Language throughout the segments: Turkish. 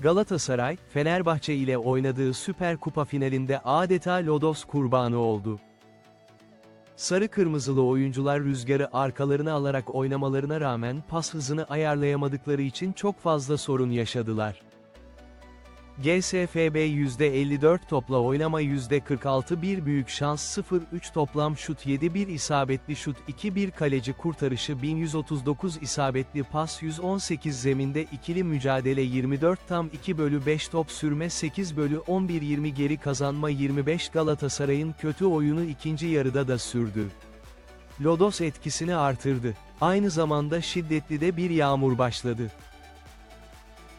Galatasaray, Fenerbahçe ile oynadığı Süper Kupa finalinde adeta lodos kurbanı oldu. Sarı kırmızılı oyuncular rüzgarı arkalarına alarak oynamalarına rağmen pas hızını ayarlayamadıkları için çok fazla sorun yaşadılar. GSFB %54 topla oynama %46 bir büyük şans 0-3 toplam şut 7-1 isabetli şut 2-1 kaleci kurtarışı 1139 isabetli pas 118 zeminde ikili mücadele 24 tam 2 bölü 5 top sürme 8 bölü 11 20 geri kazanma 25 Galatasaray'ın kötü oyunu ikinci yarıda da sürdü. Lodos etkisini artırdı. Aynı zamanda şiddetli de bir yağmur başladı.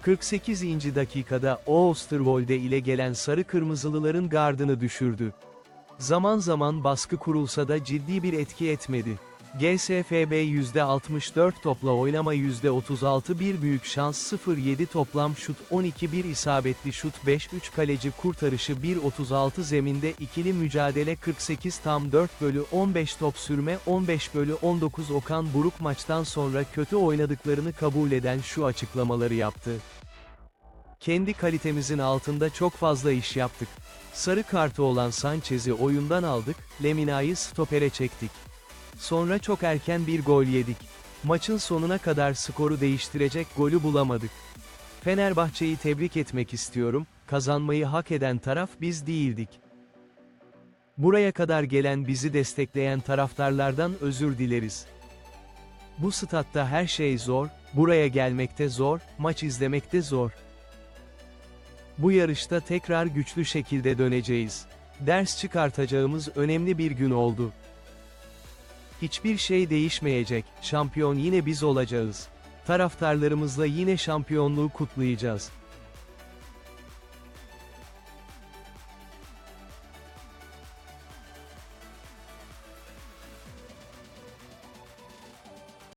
48. dakikada Oosterwolde ile gelen sarı kırmızılıların gardını düşürdü. Zaman zaman baskı kurulsa da ciddi bir etki etmedi. GSFB %64 topla oynama %36 bir büyük şans 0-7 toplam şut 12-1 isabetli şut 5-3 kaleci kurtarışı 1-36 zeminde ikili mücadele 48 tam 4 bölü 15 top sürme 15 bölü 19 Okan Buruk maçtan sonra kötü oynadıklarını kabul eden şu açıklamaları yaptı. Kendi kalitemizin altında çok fazla iş yaptık. Sarı kartı olan Sanchez'i oyundan aldık, Lemina'yı stopere çektik. Sonra çok erken bir gol yedik. Maçın sonuna kadar skoru değiştirecek golü bulamadık. Fenerbahçe'yi tebrik etmek istiyorum, kazanmayı hak eden taraf biz değildik. Buraya kadar gelen bizi destekleyen taraftarlardan özür dileriz. Bu statta her şey zor, buraya gelmekte zor, maç izlemekte zor. Bu yarışta tekrar güçlü şekilde döneceğiz. Ders çıkartacağımız önemli bir gün oldu. Hiçbir şey değişmeyecek, şampiyon yine biz olacağız. Taraftarlarımızla yine şampiyonluğu kutlayacağız.